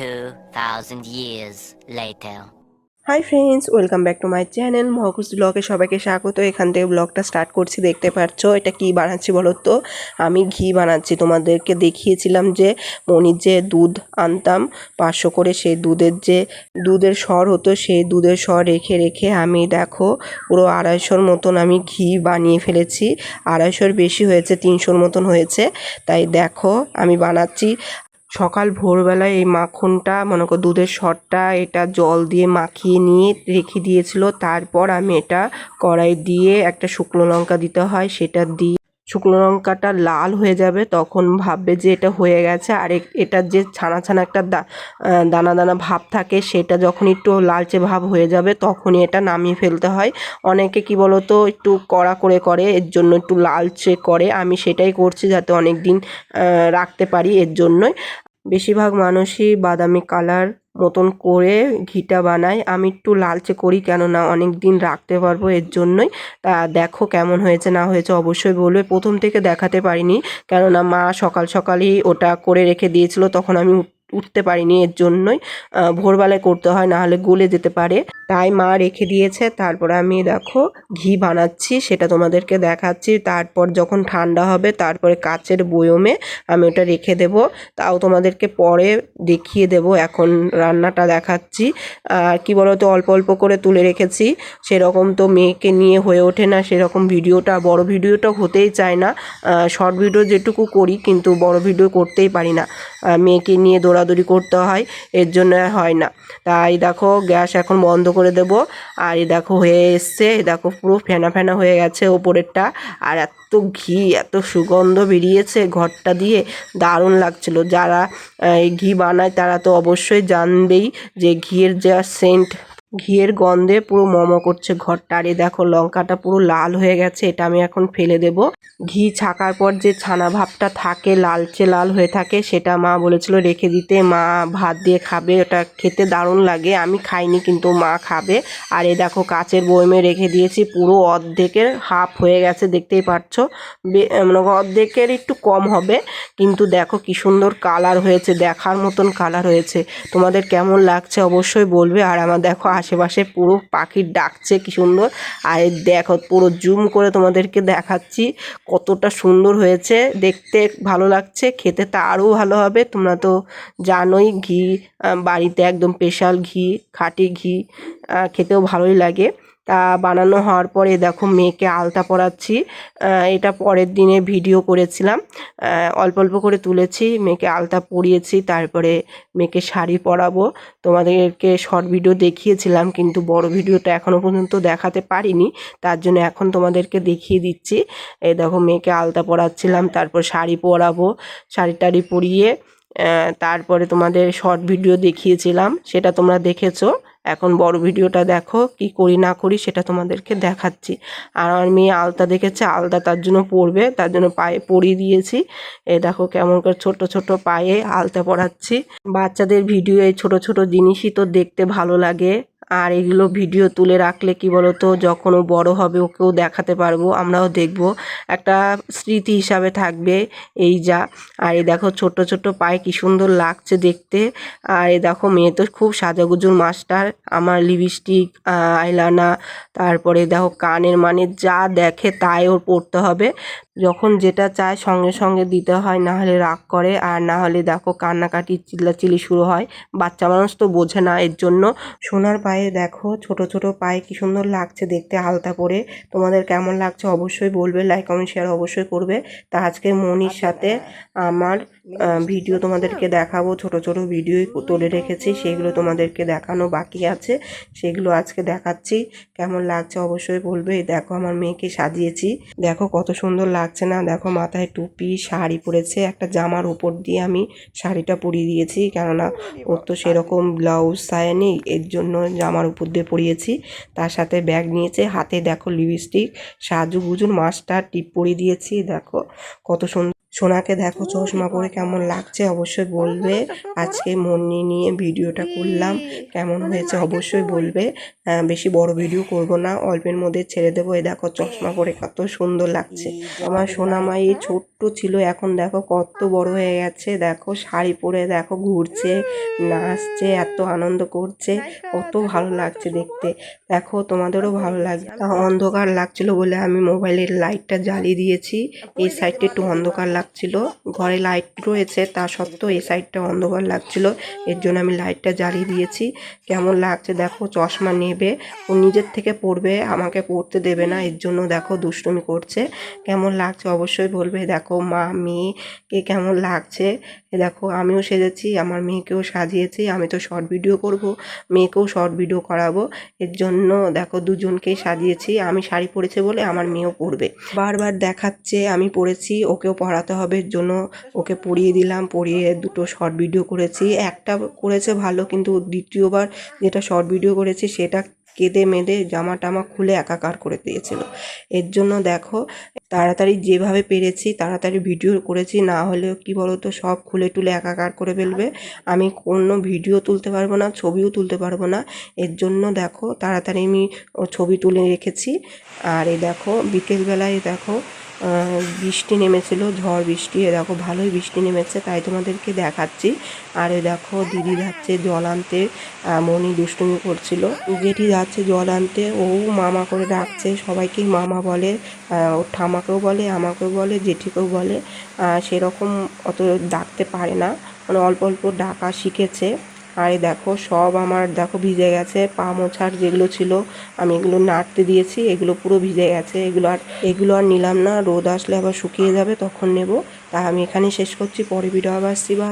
2,000 years later. Hi friends welcome back to my channel মহকুস ব্লগে সবাইকে স্বাগত। এখান থেকে ব্লগটা স্টার্ট করছি দেখতে পাচ্ছ। এটা কি বানাচ্ছি বলো তো আমি ঘি বানাচ্ছি। তোমাদেরকে দেখিয়েছিলাম যে মনির যে দুধ আনতাম পাঁচশো করে সেই দুধের যে দুধের সর হতো সেই দুধের সর রেখে রেখে আমি দেখো পুরো আড়াইশোর মতন আমি ঘি বানিয়ে ফেলেছি। আড়াইশোর বেশি হয়েছে তিনশোর মতন হয়েছে। তাই দেখো আমি বানাচ্ছি। সকাল ভোরবেলায় এই মাখনটা, মনে করো দুধের সরটা এটা জল দিয়ে মাখিয়ে নিয়ে রেখে দিয়েছিল। তারপর আমি এটা কড়াই দিয়ে একটা শুকনো লঙ্কা দিতে হয়, সেটা দিয়ে শুকনো লঙ্কাটা লাল হয়ে যাবে, তখন ভাববে যে এটা হয়ে গেছে। আর এটার যে ছানা ছানা একটা দানা দানা ভাব থাকে, সেটা যখন একটু লালচে ভাব হয়ে যাবে, তখনই এটা নামিয়ে ফেলতে হয়। অনেকে কি বলতো, একটু কড়া করে করে, এর জন্য একটু লালচে করে। আমি সেটাই করছি যাতে অনেক দিন রাখতে পারি এর জন্যই। বেশিরভাগ মানুষই বাদামি কালার মতন করে ঘিটা বানাই আমি একটু লালচে করি কেননা অনেক দিন রাখতে পারব এর জন্যই। তা দেখো কেমন হয়েছে, না হয়েছে অবশ্যই বলবে। প্রথম থেকে দেখাতে পারিনি কেননা মা সকাল সকালই ওটা করে রেখে দিয়েছিল। তখন আমি উঠতে পারিনি এর জন্যই। ভোরবেলায় করতে হয় নাহলে গলে যেতে পারে। তাই মা রেখে দিয়েছে, তারপরে আমি দেখো ঘি বানাচ্ছি, সেটা তোমাদেরকে দেখাচ্ছি। তারপর যখন ঠান্ডা হবে, তারপরে কাচের বয়মে আমি ওটা রেখে দেব। তাও তোমাদেরকে পরে দেখিয়ে দেব, এখন রান্নাটা দেখাচ্ছি। আর কি বলতো, অল্প অল্প করে তুলে রেখেছি। সেরকম তো মেয়েকে নিয়ে হয়ে ওঠে না, সেরকম ভিডিওটা, বড় ভিডিওটা হতেই চায় না। শর্ট ভিডিও যেটুকু করি, কিন্তু বড় ভিডিও করতেই পারি না। মেয়েকে নিয়ে দৌড়াদৌড়ি করতে হয়, এর জন্য হয় না। তাই দেখো, গ্যাস এখন বন্ধ করে দেব। আর এই দেখো, হয়ে এসছে। এই দেখো, পুরো ফেনা ফেনা হয়ে গেছে ওপরেরটা। আর এত ঘি, এত সুগন্ধ বেরিয়েছে ঘরটা দিয়ে। দারুণ লাগছিল। যারা ঘি বানায় তারা তো অবশ্যই জানবেই যে ঘিয়ের যা সেন্ট ঘিয়ের গন্ধে পুরো মম করছে ঘরটা। আর দেখো, লঙ্কাটা পুরো লাল হয়ে গেছে, এটা আমি এখন ফেলে দেব। ঘি ছাকার পর যে ছানা ভাবটা থাকে, লালচে লাল হয়ে থাকে, সেটা মা বলেছিল রেখে দিতে। মা ভাত দিয়ে খাবে, ওটা খেতে দারুণ লাগে। আমি খাইনি, কিন্তু মা খাবে। আর এই দেখো, কাচের বয়মে রেখে দিয়েছি, পুরো অর্ধেকের হাফ হয়ে গেছে, দেখতেই পাচ্ছ মানে অর্ধেকের একটু কম হবে, কিন্তু দেখো কি সুন্দর কালার হয়েছে, দেখার মতন কালার হয়েছে। তোমাদের কেমন লাগছে অবশ্যই বলবে, আর আমার দেখো আশেপাশে পুরো পাখির ডাকছে, কি সুন্দর। আর দেখো, পুরো জুম করে তোমাদেরকে দেখাচ্ছি কতটা সুন্দর হয়েছে। দেখতে ভালো লাগছে, খেতে তা আরও ভালো হবে। তোমরা তো জানোই, ঘি বাড়িতে একদম স্পেশাল ঘি, খাঁটি ঘি খেতেও ভালোই লাগে। তা বানানো হওয়ার পরে দেখো মেয়েকে আলতা পরাচ্ছি। এটা পরের দিনে ভিডিও করেছিলাম। অল্প অল্প করে তুলেছি, মেয়েকে আলতা পরিয়েছি, তারপরে মেয়েকে শাড়ি পরাবো। তোমাদেরকে শর্ট ভিডিও দেখিয়েছিলাম, কিন্তু বড় ভিডিওটা এখনও পর্যন্ত দেখাতে পারিনি, তার জন্য এখন তোমাদেরকে দেখিয়ে দিচ্ছি। এই দেখো মেয়েকে আলতা পরাচ্ছিলাম, তারপর শাড়ি পরাবো, শাড়ি টাড়ি পরিয়ে তারপরে তোমাদের শর্ট ভিডিও দেখিয়েছিলাম, সেটা তোমরা দেখেছ। এখন বড় ভিডিওটা দেখো, কি করি না করি সেটা তোমাদেরকে দেখাচ্ছি। আর আমার মেয়ে আলতা দেখেছে, আলতা তার জন্য পড়বে তার জন্য পায়ে পরিয়ে দিয়েছি। এ দেখো কেমন করে ছোট ছোট পায়ে আলতা পড়াচ্ছি বাচ্চাদের ভিডিও এই ছোট ছোট জিনিসই তো দেখতে ভালো লাগে। আর এগুলো ভিডিও তুলে রাখলে কি বলতো, যখন ও বড় হবে ওকেও দেখাতে পারব, আমরাও দেখব। একটা স্মৃতি হিসাবে থাকবে এই যা। আর এই দেখো ছোট ছোট পায়ে কি সুন্দর লাগছে দেখতে। আর এই দেখো মেয়ে তো খুব সাজাগুজুর মাস্টার। আমার লিপস্টিক আইলানা তারপরে দেখো কানের মানে যা দেখে তাই ওর পড়তে হবে। যখন যেটা চায় সঙ্গে সঙ্গে দিতে হয়, না হলে রাগ করে আর না হলে দেখো কান্নাকাটি চিল্লাচিল্লি শুরু হয়। বাচ্চা মানুষ তো বোঝে না এর জন্য। সোনার পায়ে দেখো ছোট ছোট পায়ে কি সুন্দর লাগছে দেখতে আলতা পরে তোমাদের কেমন লাগছে অবশ্যই বলবে লাইক কমেন্ট শেয়ার অবশ্যই করবে। তা আজকে মনির সাথে আমার ভিডিও তোমাদেরকে দেখাবো। ছোট ছোট ভিডিও তুলে রেখেছি, সেগুলো তোমাদেরকে দেখানো বাকি আছে। সেগুলো আজকে দেখাচ্ছি। কেমন লাগছে অবশ্যই বলবে। দেখো আমার মেয়েকে সাজিয়েছি। দেখো কত সুন্দর লাগছে। না। দেখো মাথায় টুপি, শাড়ি পরেছে, একটা জামার উপর দিয়ে আমি শাড়িটা পরিয়ে দিয়েছি। কেননা ওর তো সেরকম ব্লাউজ, সায়া নেই, এর জন্য জামার উপর দিয়ে পরিয়েছি। তার সাথে ব্যাগ নিয়েছে, হাতে দেখো লিপস্টিক সাজু গুজুর মাস্টার টিপ পরিয়ে দিয়েছি। দেখো কত সুন্দর সোনাকে দেখো, চশমা পরে কেমন লাগছে অবশ্যই বলবে। আজকে মনি নিয়ে ভিডিওটা করলাম, কেমন হয়েছে অবশ্যই বলবে। বেশি বড় ভিডিও করব না, অল্পের মধ্যে ছেড়ে দেবো। এই দেখো, চশমা পরে কত সুন্দর লাগছে। আমার সোনা মাই ছোট্ট ছিল, এখন দেখো কত বড় হয়ে গেছে। দেখো, শাড়ি পরে দেখো ঘুরছে, নাচছে, এত আনন্দ করছে। কত ভালো লাগছে দেখতে। দেখো, তোমাদেরও ভালো লাগবে অন্ধকার লাগছিল বলে আমি মোবাইলের লাইটটা জ্বালিয়ে দিয়েছি। এই সাইডটা একটু অন্ধকার লাগছিল। ঘরে লাইট রয়েছে, তা সত্ত্বেও এই সাইডটা অন্ধকার লাগছিল। এর জন্য আমি লাইটটা জ্বালিয়ে দিয়েছি। কেমন লাগছে দেখো, চশমা নেবে। ও নিজের থেকে পড়বে, আমাকে পড়তে দেবে না, এর জন্য দেখো দুষ্টুমি করছে। কেমন লাগছে অবশ্যই বলবে, দেখো মা মেয়েকে কেমন লাগছে? দেখো, আমিও সেজেছি, আমার মেয়েকেও সাজিয়েছি, আমি তো শর্ট ভিডিও করব, মেয়েকেও শর্ট ভিডিও করাবো। এর জন্য দেখো দুজনকেই সাজিয়েছি, আমি শাড়ি পরেছে বলে আমার মেয়েও পরবে। বারবার দেখাচ্ছে, আমি পরেছি, ওকেও পড়াতে হবে জন্য। ওকে পড়িয়ে দিলাম পড়িয়ে দুটো শর্ট ভিডিও করেছি। একটা করেছে ভালো, কিন্তু দ্বিতীয়বার যেটা শর্ট ভিডিও করেছি সেটা কেঁদে মেদে জামা টামা খুলে একাকার করে দিয়েছিল। এর জন্য দেখো, তাড়াতাড়ি যেভাবে পেরেছি তাড়াতাড়ি ভিডিও করেছি, না হলেও কি বলতো, সব খুলে টুলে একাকার করে ফেলবে। আমি কোনো ভিডিও তুলতে পারব না, ছবিও তুলতে পারব না। এর জন্য দেখো, তাড়াতাড়ি আমি ছবি তুলে রেখেছি। আর এই দেখো, বিকেলবেলায় দেখো বৃষ্টি নেমেছিল, ঝড় বৃষ্টি, এ দেখো ভালোই বৃষ্টি নেমেছে, তাই তোমাদেরকে দেখাচ্ছি। আর দেখো দিদি যাচ্ছে জল আনতে মনি দুষ্টুমি করছিল। যেটি যাচ্ছে জল আনতে, ও মামা করে ডাকছে সবাইকেই মামা বলে ওর ঠামাকেও বলে, আমাকেও বলে, জেঠিকেও বলে। সেরকম অত ডাকতে পারে না মানে অল্প অল্প ডাকা শিখেছে। আর দেখো, সব আমার, দেখো ভিজে গেছে, পা মোছার যেগুলো ছিল, আমি এগুলো নাড়তে দিয়েছি, এগুলো পুরো ভিজে গেছে, এগুলো আর এগুলো আর নিলাম না, রোদ আসলে আবার শুকিয়ে যাবে, তখন নেব। তা আমি এখানে শেষ করছি, পরে ভিডিও আবার আসছি বা